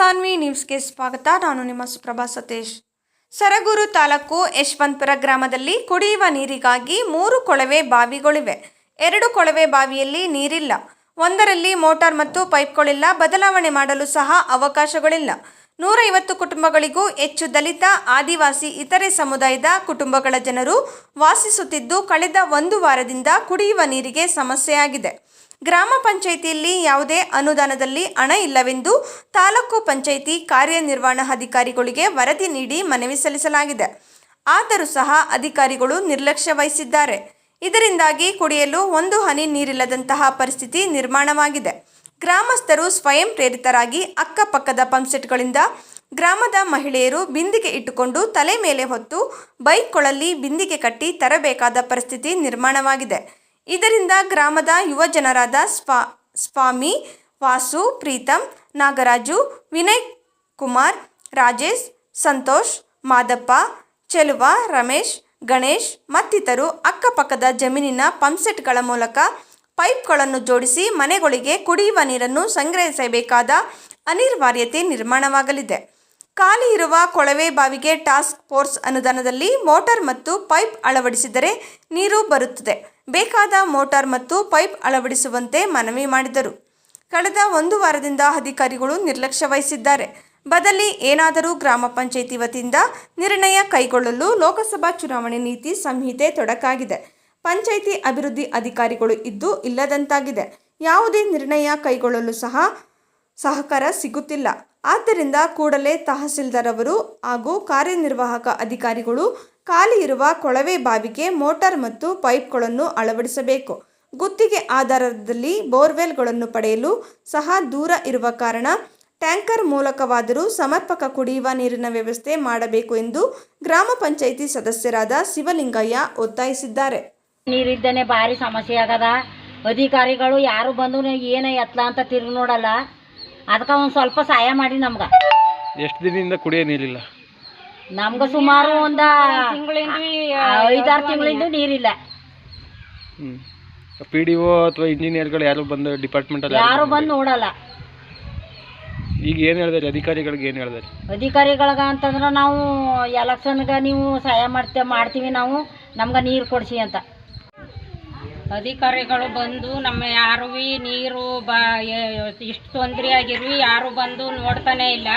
ಸಾನ್ವಿ ನ್ಯೂಸ್ಗೆ ಸ್ವಾಗತ. ನಾನು ನಿಮ್ಮ ಸುಪ್ರಭಾ ಸತೀಶ್. ಸರಗೂರು ತಾಲೂಕು ಯಶವಂತಪುರ ಗ್ರಾಮದಲ್ಲಿ ಕುಡಿಯುವ ನೀರಿಗಾಗಿ ಮೂರು ಕೊಳವೆ ಬಾವಿಗಳಿವೆ. ಎರಡು ಕೊಳವೆ ಬಾವಿಯಲ್ಲಿ ನೀರಿಲ್ಲ. ಒಂದರಲ್ಲಿ ಮೋಟಾರ್ ಮತ್ತು ಪೈಪ್ಗಳಿಲ್ಲ. ಬದಲಾವಣೆ ಮಾಡಲು ಸಹ ಅವಕಾಶಗಳಿಲ್ಲ. ನೂರೈವತ್ತು ಕುಟುಂಬಗಳಿಗೂ ಹೆಚ್ಚು ದಲಿತ, ಆದಿವಾಸಿ, ಇತರೆ ಸಮುದಾಯದ ಕುಟುಂಬಗಳ ಜನರು ವಾಸಿಸುತ್ತಿದ್ದು ಕಳೆದ ಒಂದು ವಾರದಿಂದ ಕುಡಿಯುವ ನೀರಿಗೆ ಸಮಸ್ಯೆಯಾಗಿದೆ. ಗ್ರಾಮ ಪಂಚಾಯಿತಿಯಲ್ಲಿ ಯಾವುದೇ ಅನುದಾನದಲ್ಲಿ ಹಣ ಇಲ್ಲವೆಂದು ತಾಲೂಕು ಪಂಚಾಯಿತಿ ಕಾರ್ಯನಿರ್ವಹಣಾಧಿಕಾರಿಗಳಿಗೆ ವರದಿ ನೀಡಿ ಮನವಿ ಸಲ್ಲಿಸಲಾಗಿದೆ. ಆದರೂ ಸಹ ಅಧಿಕಾರಿಗಳು ನಿರ್ಲಕ್ಷ್ಯ ವಹಿಸಿದ್ದಾರೆ. ಇದರಿಂದಾಗಿ ಕುಡಿಯಲು ಒಂದು ಹನಿ ನೀರಿಲ್ಲದಂತಹ ಪರಿಸ್ಥಿತಿ ನಿರ್ಮಾಣವಾಗಿದೆ. ಗ್ರಾಮಸ್ಥರು ಸ್ವಯಂ ಪ್ರೇರಿತರಾಗಿ ಅಕ್ಕಪಕ್ಕದ ಪಂಪ್ಸೆಟ್ಗಳಿಂದ ಗ್ರಾಮದ ಮಹಿಳೆಯರು ಬಿಂದಿಗೆ ಇಟ್ಟುಕೊಂಡು ತಲೆ ಮೇಲೆ ಹೊತ್ತು ಬೈಕ್ಗಳಲ್ಲಿ ಬಿಂದಿಗೆ ಕಟ್ಟಿ ತರಬೇಕಾದ ಪರಿಸ್ಥಿತಿ ನಿರ್ಮಾಣವಾಗಿದೆ. ಇದರಿಂದ ಗ್ರಾಮದ ಯುವ ಜನರಾದ ಸ್ವಾ, ಸ್ವಾಮಿ, ವಾಸು ಪ್ರೀತಮ್ ನಾಗರಾಜು, ವಿನಯ್ ಕುಮಾರ್, ರಾಜೇಶ್, ಸಂತೋಷ್, ಮಾದಪ್ಪ, ಚೆಲುವ, ರಮೇಶ್, ಗಣೇಶ್ ಮತ್ತಿತರು ಅಕ್ಕಪಕ್ಕದ ಜಮೀನಿನ ಪಂಪ್ಸೆಟ್ಗಳ ಮೂಲಕ ಪೈಪ್ಗಳನ್ನು ಜೋಡಿಸಿ ಮನೆಗಳಿಗೆ ಕುಡಿಯುವ ನೀರನ್ನು ಸಂಗ್ರಹಿಸಬೇಕಾದ ಅನಿವಾರ್ಯತೆ ನಿರ್ಮಾಣವಾಗಲಿದೆ. ಖಾಲಿ ಇರುವ ಕೊಳವೆ ಬಾವಿಗೆ ಟಾಸ್ಕ್ ಫೋರ್ಸ್ ಅನುದಾನದಲ್ಲಿ ಮೋಟಾರ್ ಮತ್ತು ಪೈಪ್ ಅಳವಡಿಸಿದರೆ ನೀರು ಬರುತ್ತದೆ. ಬೇಕಾದ ಮೋಟಾರ್ ಮತ್ತು ಪೈಪ್ ಅಳವಡಿಸುವಂತೆ ಮನವಿ ಮಾಡಿದರು. ಕಳೆದ ಒಂದು ವಾರದಿಂದ ಅಧಿಕಾರಿಗಳು ನಿರ್ಲಕ್ಷ್ಯ ವಹಿಸಿದ್ದಾರೆ ಬದಲಿ ಏನಾದರೂ ಗ್ರಾಮ ಪಂಚಾಯಿತಿ ವತಿಯಿಂದ ನಿರ್ಣಯ ಕೈಗೊಳ್ಳಲು ಲೋಕಸಭಾ ಚುನಾವಣೆ ನೀತಿ ಸಂಹಿತೆ ತೊಡಕಾಗಿದೆ. ಪಂಚಾಯಿತಿ ಅಭಿವೃದ್ಧಿ ಅಧಿಕಾರಿಗಳು ಇದ್ದು ಇಲ್ಲದಂತಾಗಿದೆ. ಯಾವುದೇ ನಿರ್ಣಯ ಕೈಗೊಳ್ಳಲು ಸಹ ಸಹಕಾರ ಸಿಗುತ್ತಿಲ್ಲ. ಆದ್ದರಿಂದ ಕೂಡಲೇ ತಹಸೀಲ್ದಾರ್ ಅವರು ಹಾಗೂ ಕಾರ್ಯನಿರ್ವಾಹಕ ಅಧಿಕಾರಿಗಳು ಖಾಲಿ ಇರುವ ಕೊಳವೆ ಬಾವಿಗೆ ಮೋಟಾರ್ ಮತ್ತು ಪೈಪ್ಗಳನ್ನು ಅಳವಡಿಸಬೇಕು. ಗುತ್ತಿಗೆ ಆಧಾರದಲ್ಲಿ ಬೋರ್ವೆಲ್ಗಳನ್ನು ಪಡೆಯಲು ಸಹ ದೂರ ಇರುವ ಕಾರಣ ಟ್ಯಾಂಕರ್ ಮೂಲಕವಾದರೂ ಸಮರ್ಪಕ ಕುಡಿಯುವ ನೀರಿನ ವ್ಯವಸ್ಥೆ ಮಾಡಬೇಕು ಎಂದು ಗ್ರಾಮ ಪಂಚಾಯಿತಿ ಸದಸ್ಯರಾದ ಶಿವಲಿಂಗಯ್ಯ ಒತ್ತಾಯಿಸಿದ್ದಾರೆ. ನೀರಿದ್ದೇನೆ ಭಾರಿ ಸಮಸ್ಯೆ ಆಗದ. ಅಧಿಕಾರಿಗಳು ಯಾರು ಬಂದು ಏನ ಎತ್ಲ ಅಂತ ತಿರುಗಿ ನೋಡಲ್ಲ. ಅದಕ್ಕೆ ಒಂದು ಸ್ವಲ್ಪ ಸಹಾಯ ಮಾಡಿ ನಮ್ಗೆ. ಎಷ್ಟು ದಿನದಿಂದ ಕುಡಿಯೋ ನೀರಿಲ್ಲ? ನಮ್ಗೆ ಸುಮಾರು ಒಂದು ಐದಾರು ತಿಂಗಳಿಂದ ನೀರಿಲ್ಲ. ಪಿ ಡಿ ಒ ಅಥವಾ ಇಂಜಿನಿಯರ್ಗಳು ಯಾರು ಬಂದು ಡಿಪಾರ್ಟ್ಮೆಂಟಲ್ಲಿ ಯಾರು ಬಂದು ನೋಡಲ್ಲ. ಈಗ ಏನು ಹೇಳಿದಾರೆ? ಅಧಿಕಾರಿಗಳಿಗೆ ಏನು ಹೇಳಿದಾರೆ? ಅಧಿಕಾರಿಗಳ್ಗ ಅಂತಂದ್ರೆ ನಾವು ಎಲೆಕ್ಷನ್ಗೆ ನೀವು ಸಹಾಯ ಮಾಡ್ತೇವೆ ಮಾಡ್ತೀವಿ ನಾವು. ನಮ್ಗೆ ನೀರು ಕೊಡಿಸಿ ಅಂತ. ಅಧಿಕಾರಿಗಳು ಬಂದು ನಮ್ಮ ಯಾರು ನೀರು ಬಾ ಇಷ್ಟು ತೊಂದರೆ ಆಗಿರ್ವಿ ಯಾರು ಬಂದು ನೋಡ್ತಾನೆ ಇಲ್ಲ.